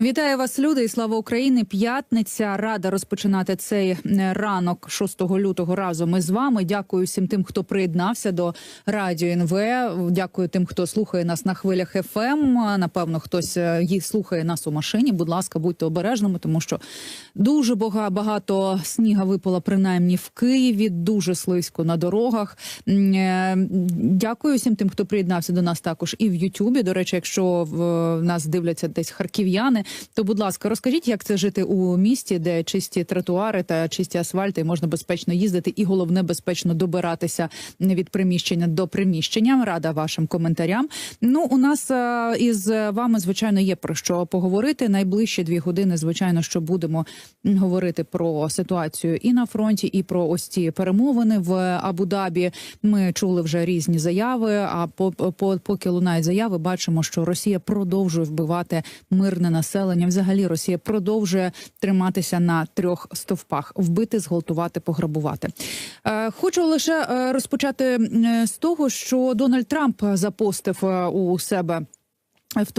Вітаю вас, люди, і слава Україні! П'ятниця рада розпочинати цей е, ранок 6 лютого разом із вами. Дякую всім тим, хто приєднався до радіо НВ. Дякую тим, хто слухає нас на хвилях ФМ. Напевно, хтось е, їх слухає нас у машині. Будь ласка, будьте обережними, тому що дуже бага- багато сніга випало принаймні в Києві. Дуже слизько на дорогах. Е, Дякую всім тим, хто приєднався до нас також і в Ютубі. До речі, якщо в нас дивляться десь харків'яни, то будь ласка, розкажіть, як це жити у місті, де чисті тротуари та чисті асфальти, можна безпечно їздити, і головне безпечно добиратися від приміщення до приміщення. Рада вашим коментарям. Ну, у нас е, із вами звичайно є про що поговорити. Найближчі дві години, звичайно, що будемо говорити про ситуацію і на фронті, і про ось ці перемовини в Абу-Дабі. Ми чули вже різні заяви. А по, по поки лунають заяви, бачимо, що Росія продовжує вбивати мирне населення. Взагалі, Росія продовжує триматися на трьох стовпах: вбити, зґвалтувати, пограбувати. Е, Хочу лише е, розпочати з того, що Дональд Трамп запостив е, у себе в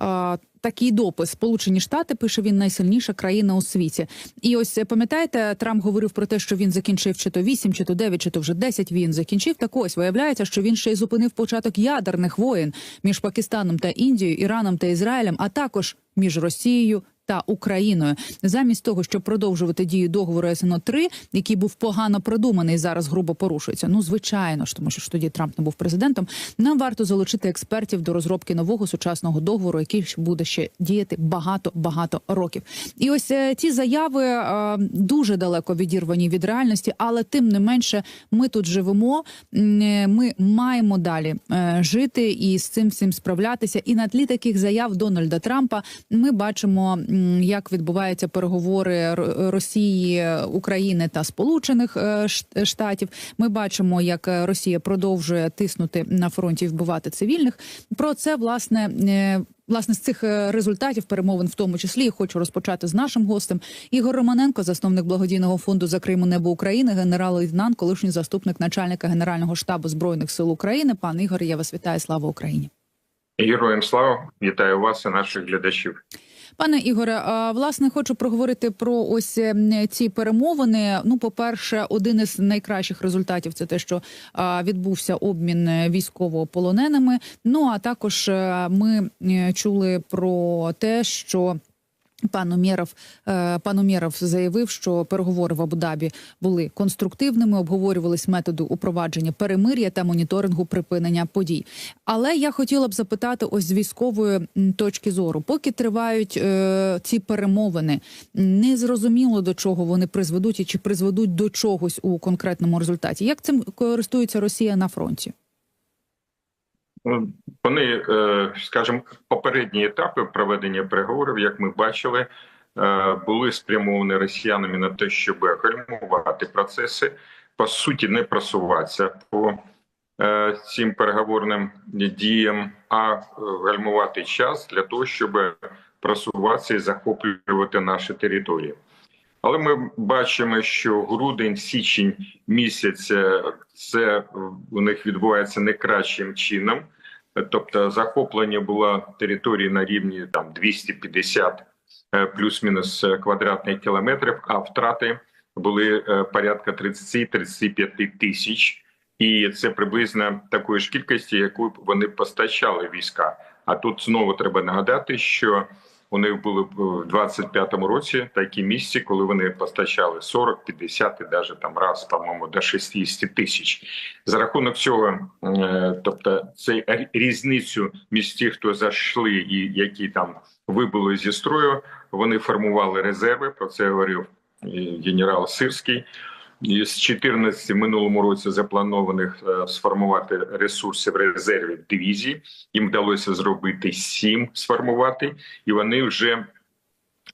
е, такий допис. Сполучені Штати пише він найсильніша країна у світі. І ось е, пам'ятаєте, Трамп говорив про те, що він закінчив чи то 8, чи то 9, чи то вже 10 він закінчив. Так ось виявляється, що він ще й зупинив початок ядерних воєн між Пакистаном та Індією, Іраном та Ізраїлем, а також між Росією. Та Україною замість того, щоб продовжувати дію договору СНО 3 який був погано продуманий, зараз грубо порушується. Ну звичайно ж, тому що ж тоді Трамп не був президентом. Нам варто залучити експертів до розробки нового сучасного договору, який буде ще діяти багато багато років. І ось е, ці заяви е, дуже далеко відірвані від реальності, але тим не менше, ми тут живемо. е, Ми маємо далі жити і з цим всім справлятися. І на тлі таких заяв Дональда Трампа ми бачимо, як відбуваються переговори Росії, України та Сполучених е, Штатів. Ми бачимо, як е, Росія продовжує тиснути на фронті вбивати цивільних. Про це власне. е, Власне, з цих результатів перемовин, в тому числі, хочу розпочати з нашим гостем. Ігор Романенко, засновник благодійного фонду за Криму Небо України, генерал-лейтенант, колишній заступник начальника Генерального штабу збройних сил України. Пан Ігор, я вас вітаю. Слава Україні. Героям слава вітаю вас і наших глядачів. Пане Ігоре, власне, хочу проговорити про ось ем, ці перемовини. Ну, по перше, один із найкращих результатів це те, що відбувся обмін е, військовополоненими. Ну а також е, ми е, чули про те, що. Пан Умєров, е, пан Умєров заявив, що переговори в Абу-Дабі були конструктивними, обговорювались методи упровадження перемир'я та моніторингу припинення подій. Але я хотіла б запитати, ось з військової точки зору, поки тривають е, ці перемовини, не зрозуміло до чого вони призведуть і чи призведуть до чогось у конкретному результаті. Як цим користується Росія на фронті? Ну, Вони, е, скажімо, попередні етапи проведення переговорів, як ми бачили, е, були спрямовані росіянами на те, щоб гальмувати процеси, по суті, не просуватися по е, цим переговорним діям, а е, гальмувати час для того, щоб просуватися і захоплювати наші території. Але ми бачимо, що грудень, січень місяць е, це у них відбувається не кращим чином. Тобто захоплення було території на рівні там 250 е, плюс-мінус е, квадратних кілометрів, а втрати були порядка 30-35 тисяч. І це приблизно такої ж кількості, яку вони постачали війська. А тут знову треба нагадати, що у них були в 25-му році такі місці, коли вони постачали 40, 50 і навіть там раз, по-моєму, до 60 тисяч. За рахунок цього, е, тобто, цей різницю між ті, хто зайшли і які там вибули зі строю, вони формували резерви. Про це говорив генерал Сирський. І з 14 в минулому році запланованих е, сформувати ресурсів резервів дивізій. Їм вдалося зробити сім сформувати, і вони вже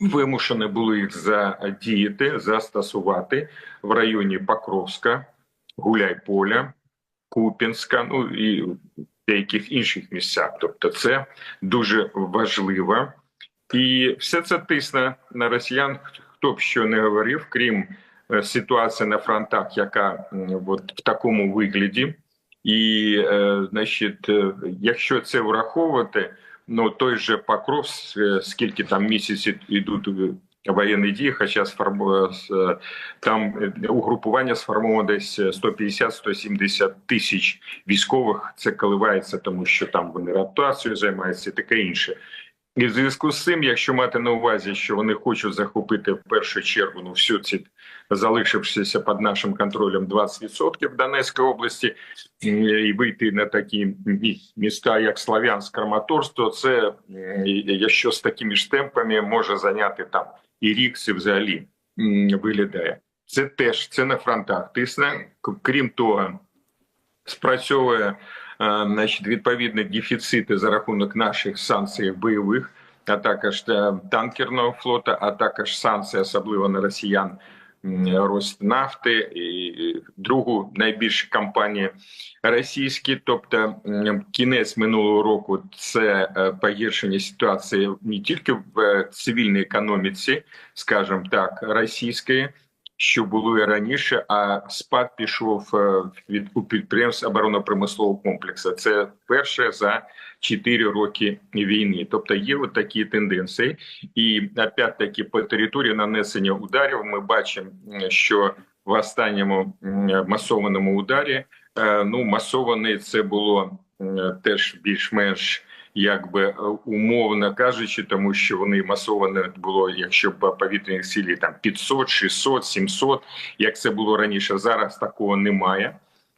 вимушені були їх задіяти, застосувати в районі Покровська, Гуляйполя, Купінська, ну і в деяких інших місцях. Тобто, це дуже важливо, і все це тисне на росіян. Хто б що не говорив, крім е, ситуації на фронтах, яка от в такому вигляді. І, е, значить, е, якщо це враховувати, ну той же Покров, скільки там місяців йдуть е, воєнні дії, хоча сформу- е, там е, угрупування сформовано десь 150-170 тисяч військових. Це коливається, тому що там вони ротацією займаються і таке інше. І в зв'язку з цим, якщо мати на увазі, що вони хочуть захопити в першу чергу ну всю ці залишившися під нашим контролем 20% в Донецькій області і вийти на такі міста, як Слов'янськ, Краматорськ, то це якщо з такими ж темпами може зайняти там і рік, це взагалі виглядає. Це теж це на фронтах тисне. Крім того, спрацьовує е, значить, відповідні дефіцити за рахунок наших санкцій бойових, а також е, танкерного флота, а також санкції, особливо на росіян. Роснафти і другу найбільші компанії російські, тобто кінець минулого року це е, погіршення ситуації не тільки в е, цивільній економіці, скажімо так, російської, що було і раніше, а спад пішов е, від у підприємств оборонно-промислового комплексу. Це перше за 4 роки війни. Тобто є от такі тенденції, і опять-таки по території нанесення ударів ми бачимо, що в останньому масованому ударі е, ну масований це було теж більш-менш якби е, умовно кажучи, тому що вони масовано було, якщо по повітряних силі там 500, 600, 700, як це було раніше. Зараз такого немає.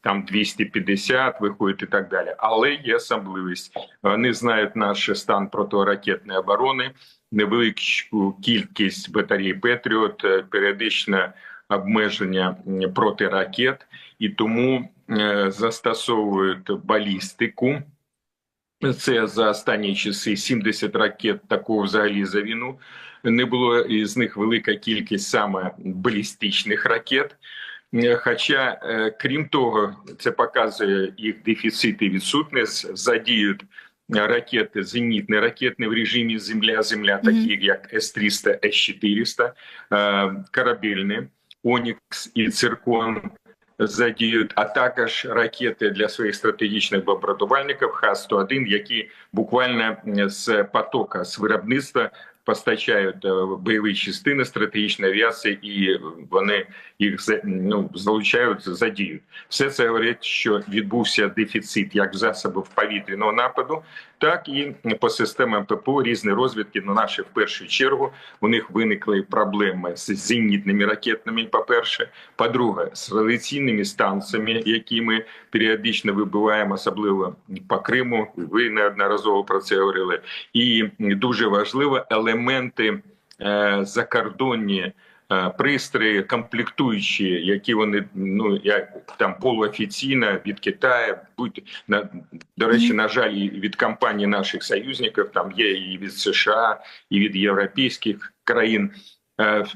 Там 250 виходить і так далі. Але є особливість. Вони знають наш стан протиракетної оборони, невелику кількість батарей Петріот, е, періодичне обмеження протиракет, і тому е, застосовують балістику. Це за останні часи 70 ракет такого взагалі за війну. Не було із них велика кількість саме балістичних ракет. Хоча, е, крім того, це показує їх дефіцит і відсутність, задіють ракети зенітні ракетні в режимі земля-земля, такі як С-300, С-400, е, корабельні, Онікс і Циркон задіють, а також ракети для своїх стратегічних бомбардувальників Х-101, які буквально з потока з виробництва постачають е, бойові частини стратегічної авіації, і вони їх ну, залучають, задіють. Все це говорить, що відбувся дефіцит як засобів повітряного нападу, так і по системам ППО різні розвідки. На наші в першу чергу у них виникли проблеми з зенітними ракетами. По перше, по-друге, з радіаційними станціями, які ми періодично вибиваємо, особливо по Криму. Ви неодноразово про це говорили. І дуже важливо елементи е, закордонні. Е, Пристрої комплектуючі, які вони ну як там полуофіційно від Китаю, будь на до речі, на жаль, і від компаній наших союзників там є і від США, і від європейських країн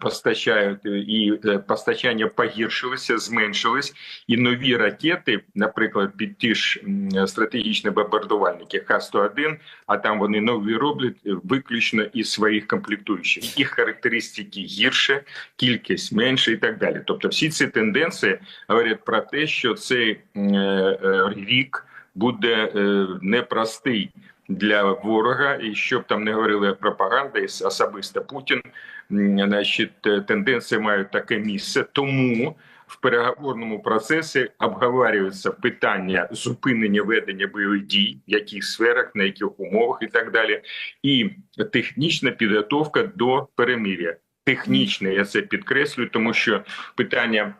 постачають, і е, постачання погіршилося, зменшилось, і нові ракети, наприклад, під ті ж стратегічні бомбардувальники Х-101, а там вони нові роблять е, виключно із своїх комплектуючих. Їх характеристики гірше, кількість менше і так далі. Тобто, всі ці тенденції говорять про те, що цей е, е, рік буде е, непростий для ворога, і щоб там не говорили пропаганда, і особисто Путін, значить, е, тенденції мають таке місце. Тому в переговорному процесі обговорюються питання зупинення ведення бойових дій, в яких сферах, на яких умовах і так далі, і технічна підготовка до перемир'я. Технічне, я це підкреслюю, тому що питання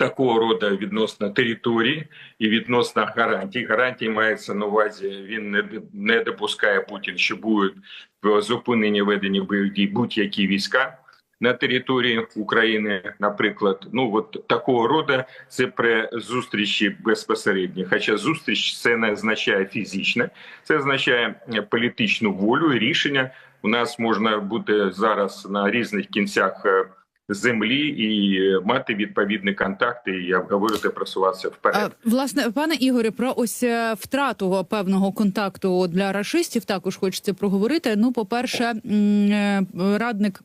такого роду відносно території і відносно гарантій. Гарантії мається на увазі. Він не, не допускає Путін, що будуть в зупиненні ведення бойових дій будь-які війська. На території України, наприклад, ну от такого роду це при зустрічі безпосередньо. Хоча зустріч це не означає фізичне, це означає е, політичну волю і рішення. У нас можна бути зараз на різних кінцях е, землі і е, мати відповідні контакти і обговорити просуватися вперед. А, Власне, пане Ігоре, про ось е, втрату певного контакту для рашистів також хочеться проговорити. Ну, по перше, радник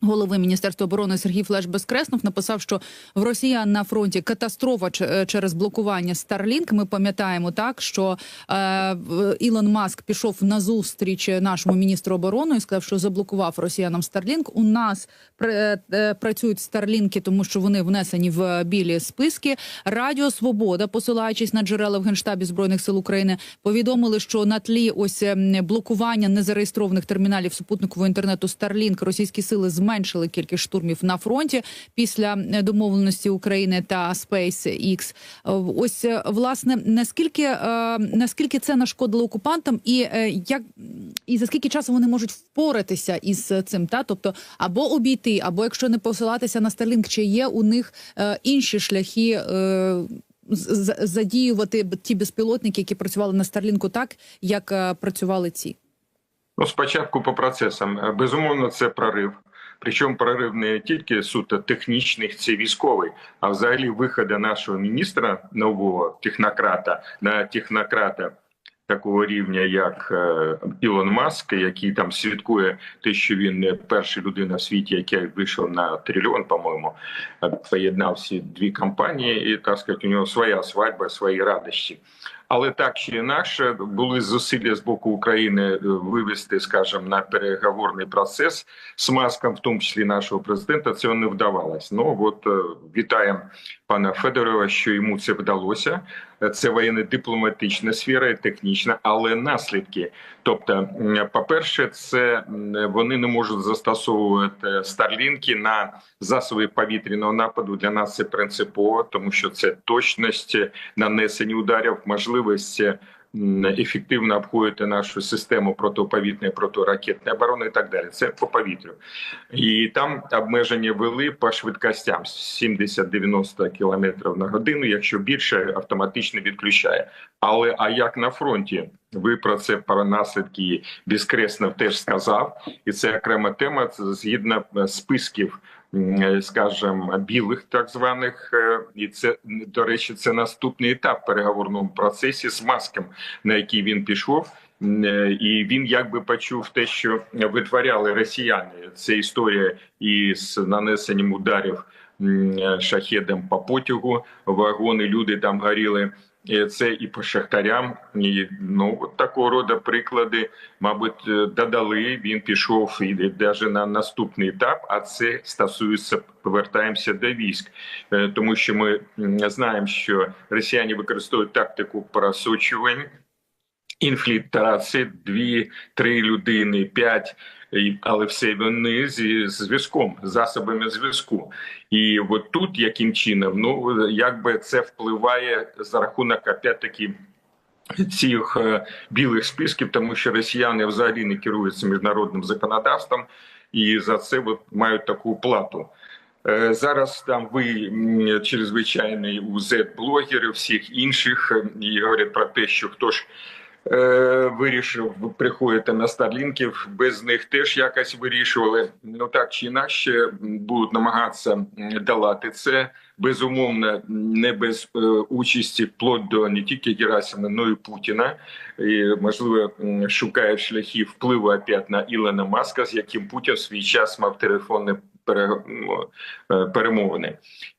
Голови міністерства оборони Сергій Флеш Безкреснов написав, що в росіян на фронті катастрофа е, через блокування Starlink. Ми пам'ятаємо так, що е, Ілон Маск пішов на зустріч нашому міністру оборони і сказав, що заблокував росіянам Starlink. У нас пр- е, працюють Старлінки, тому що вони внесені в білі списки. Радіо Свобода, посилаючись на джерела в генштабі збройних сил України, повідомили, що на тлі ось блокування незареєстрованих терміналів супутникового інтернету Starlink російські сили зменшили кількість штурмів на фронті після е, домовленості України та SpaceX. Е, Ось е, власне наскільки наскільки це нашкодило окупантам, і як і за скільки часу вони можуть впоратися із цим, та тобто або обійти, або якщо не посилатися на Starlink, чи є у них інші шляхи. Задіювати ті безпілотники, які працювали на Старлінку, так як працювали ці. Ну, спочатку по процесам. Безумовно, це прорив. Причому прорив не тільки суто технічний, це військовий, а взагалі виходу нашого міністра нового технократа на технократа такого рівня, як е, Ілон Маск, який там свідкує те, що він перша людина в світі, яка вийшов на трильйон, по-моєму, е, поєднав всі дві компанії, і так сказати, у нього своя свадьба, свої радощі. Але так чи інакше були зусилля з боку України е, вивести, скажімо, на переговорний процес з маском, в тому числі нашого президента. Це не вдавалось. Ну от е, вітаємо пана Федорова, що йому це вдалося. Це воєнно-дипломатична сфера, технічна, але наслідки. Тобто, по-перше, це вони не можуть застосовувати старлінки на засоби повітряного нападу. Для нас це принципово, тому що це точність нанесення ударів, можливість ефективно обходити нашу систему протиповітної, протиракетної оборони і так далі. Це по повітрю. І там обмеження вели по швидкостям 70-90 км на годину. Якщо більше, автоматично відключає. Але а як на фронті? Ви про це про наслідки безкреснов теж сказав, і це окрема тема. Це згідно е, списків, скажімо, білих так званих, е, і це до речі, це наступний етап переговорному процесі з маском, на який він пішов. Е, І він якби почув те, що витворяли росіяни. Це історія із нанесенням ударів е, шахедом по потягу. Вагони, люди там горіли. Це і по шахтарям, і ну такого роду приклади, мабуть, е, додали. Він пішов і навіть на наступний етап. А це стосується повертаємося до військ, Е, тому що ми знаємо, що росіяни використовують тактику просочувань. Інфільтрації дві-три людини, п'ять, але все вони зі зв'язком, засобами зв'язку. І от тут яким чином, ну якби це впливає за рахунок опять-таки цих е, білих списків, тому що росіяни взагалі не керуються міжнародним законодавством, і за це от мають таку плату. Е, Зараз там ви чрезвичайний у Z-блогерів, всіх інших е, і говорять про те, що хто ж вирішив приходити на старлінків, без них теж якось вирішували. Ну так чи інакше будуть намагатися долати це. Безумовно, не без е, участі вплоть до не тільки Герасима, но і Путіна. І, можливо, м, шукають шляхи впливу опять на Ілона Маска, з яким Путін в свій час мав телефонні пере- м, е, перемовини.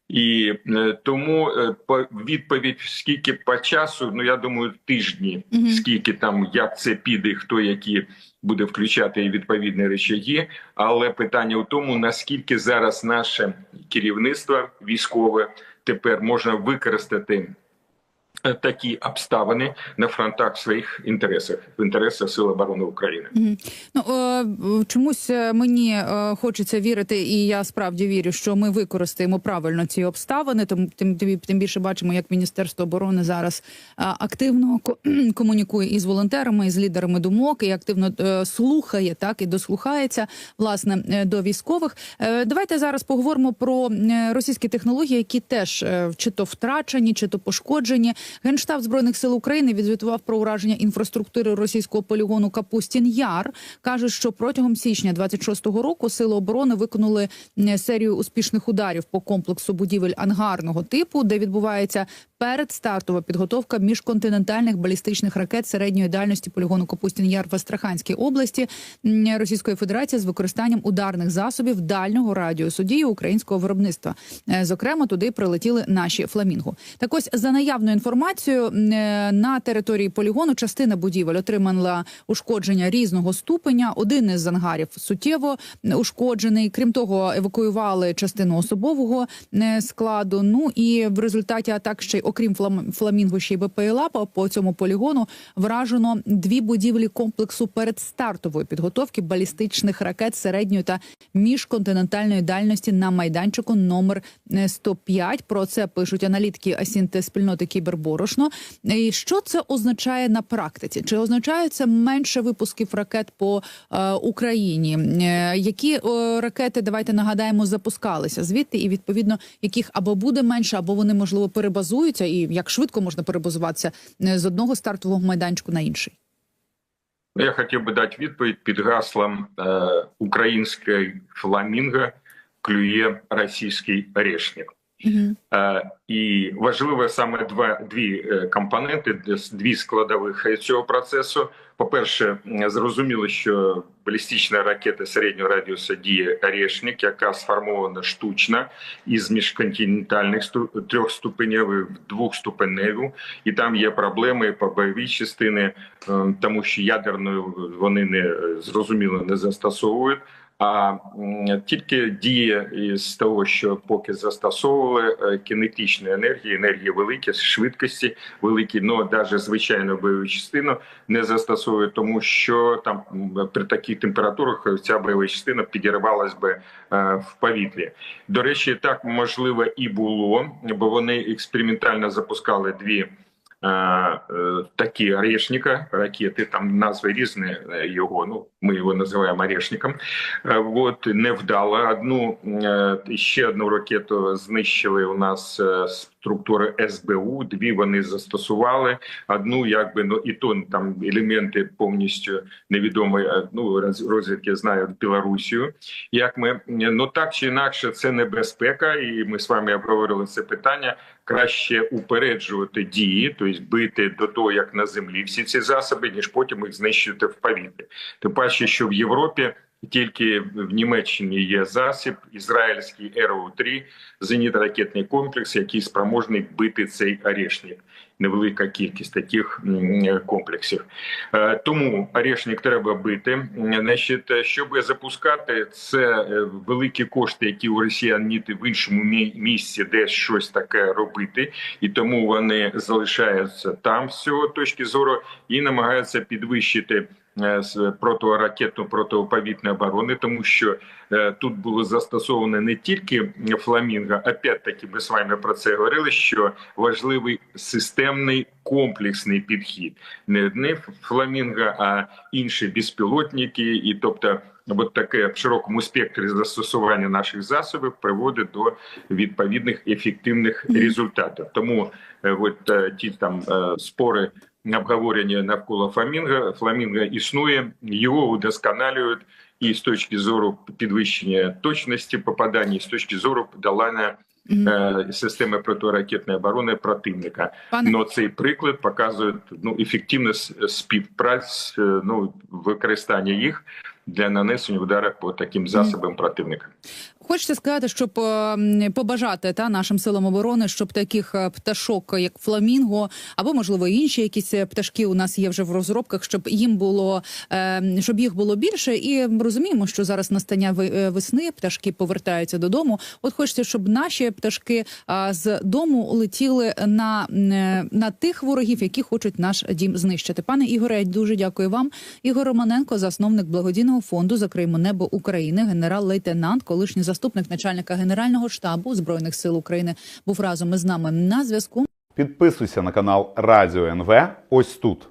І е, тому е, по відповідь скільки по часу, ну я думаю, тижні, Мгм. скільки там як це піде, хто які буде включати відповідні речаги. Але питання у тому, наскільки зараз наше керівництво військове тепер можна використати. Е, Такі обставини на фронтах своїх інтересах в інтересах Сил оборони України. Ну е, чомусь е, мені хочеться вірити, і я справді вірю, що ми використаємо правильно ці обставини. Тому тим тим, більше бачимо, як міністерство оборони зараз активно ко- комунікує із волонтерами, і з лідерами думок, і активно слухає, так і дослухається власне до військових. Давайте зараз поговоримо про російські технології, які теж чи то втрачені, чи то пошкоджені. Генштаб збройних сил України відзвітував про ураження інфраструктури російського полігону Капустін Яр. каже, що протягом січня 26-го року сили оборони виконали е, серію успішних ударів по комплексу будівель ангарного типу, де відбувається передстартова підготовка міжконтинентальних балістичних ракет середньої дальності полігону Капустін Яр в Астраханській області Російської Федерації з використанням ударних засобів дальнього радіусу дії українського виробництва. Е, Зокрема, туди прилетіли наші фламінго. Так ось за наявною інформацією м, е, на території полігону частина будівель отримала ушкодження різного ступеня. Один із ангарів суттєво ушкоджений. Крім того, евакуювали частину особового е, складу. Ну і в результаті атак ще й окрім флам- фламінго, ще й БПЛА по- цьому полігону вражено дві будівлі комплексу передстартової підготовки балістичних ракет середньої та міжконтинентальної дальності на майданчику номер е, 105. Про це пишуть аналітики Асінте спільноти Кіберборошно. І що це означає на практиці? Чи означає це менше випусків ракет по е, Україні? Е, які е, ракети давайте нагадаємо запускалися звідти, і відповідно яких або буде менше, або вони можливо перебазуються, і як швидко можна перебазуватися е, з одного стартового майданчику на інший? Ну, Я хотів би дати відповідь під гаслом е, «Український фламінго клює російський орешник». Угу. І важливо саме два дві е, компоненти, дві складових цього процесу. По-перше, зрозуміло, що балістична ракета середнього радіусу діє «Орешник», яка сформована штучно із міжконтинентальних трьох ступеневих двохступеневу, і там є проблеми по бойовій частини, е, тому що ядерною вони не е, зрозуміло не застосовують. А тільки діє із того, що поки застосовували е, кінетичної енергії, енергії великі, швидкості великі, але навіть звичайну бойову частину не застосовують, тому що там при таких температурах ця бойова частина підірвалась би е, в повітрі. До речі, так можливо і було, бо вони експериментально запускали дві. Е, Такі орешника ракети, там назви різні е, його. Ну ми його називаємо орешником. Е, От невдало. Одну ще одну ракету знищили у нас е, структури СБУ. Дві вони застосували. Одну, якби ну і то там елементи повністю невідомі. е, Ну роз- розвідки знають Білорусію. Як ми ну так чи інакше, це небезпека, і ми з вами обговорили це питання. Краще упереджувати дії, тобто бити до того, як на землі всі ці засоби, ніж потім їх знищувати в повітрі. Тим паче, що в Європі тільки в Німеччині є засіб ізраїльський РО-3, зенітно-ракетний комплекс, який спроможний бити цей орешник. Невелика кількість таких комплексів. Е, Тому орешник треба бити. Значить, щоб запускати, це е, великі кошти, які у росіян в іншому місці, де щось таке робити, і тому вони залишаються там з цього точки зору і намагаються підвищити з протиракетну протиповітряної оборони, тому що е, тут було застосовано не тільки фламінго, опять-таки ми з вами про це говорили, що важливий системний комплексний підхід, не одне фламінго, а інші безпілотники, і тобто. От таке в широкому спектрі застосування наших засобів приводить до відповідних ефективних результатів. Тому е, от е, ті там е, спори обговорення навколо фламінго, фламінго існує, його удосконалюють і з точки зору підвищення точності попадання, і з точки зору подолання Мгм. е, системи протиракетної оборони противника. Пане Но цей приклад показує ну ефективність співпраці, е, ну використання їх для нанесення ударів по таким засобам противника. Хочете сказати, щоб е, побажати та нашим силам оборони, щоб таких е, пташок, як фламінго, або можливо інші якісь е, пташки у нас є вже в розробках, щоб їм було щоб їх було більше, і розуміємо, що зараз настання весни пташки повертаються додому. От хочеться, щоб наші пташки з дому летіли на, на тих ворогів, які хочуть наш дім знищити. Пане Ігоре, дуже дякую вам. Ігор Романенко, засновник благодійного фонду Закриємо небо України, генерал-лейтенант, колишній заступник начальника генерального штабу збройних сил України, був разом із нами на зв'язку. Підписуйся на канал Радіо НВ ось тут.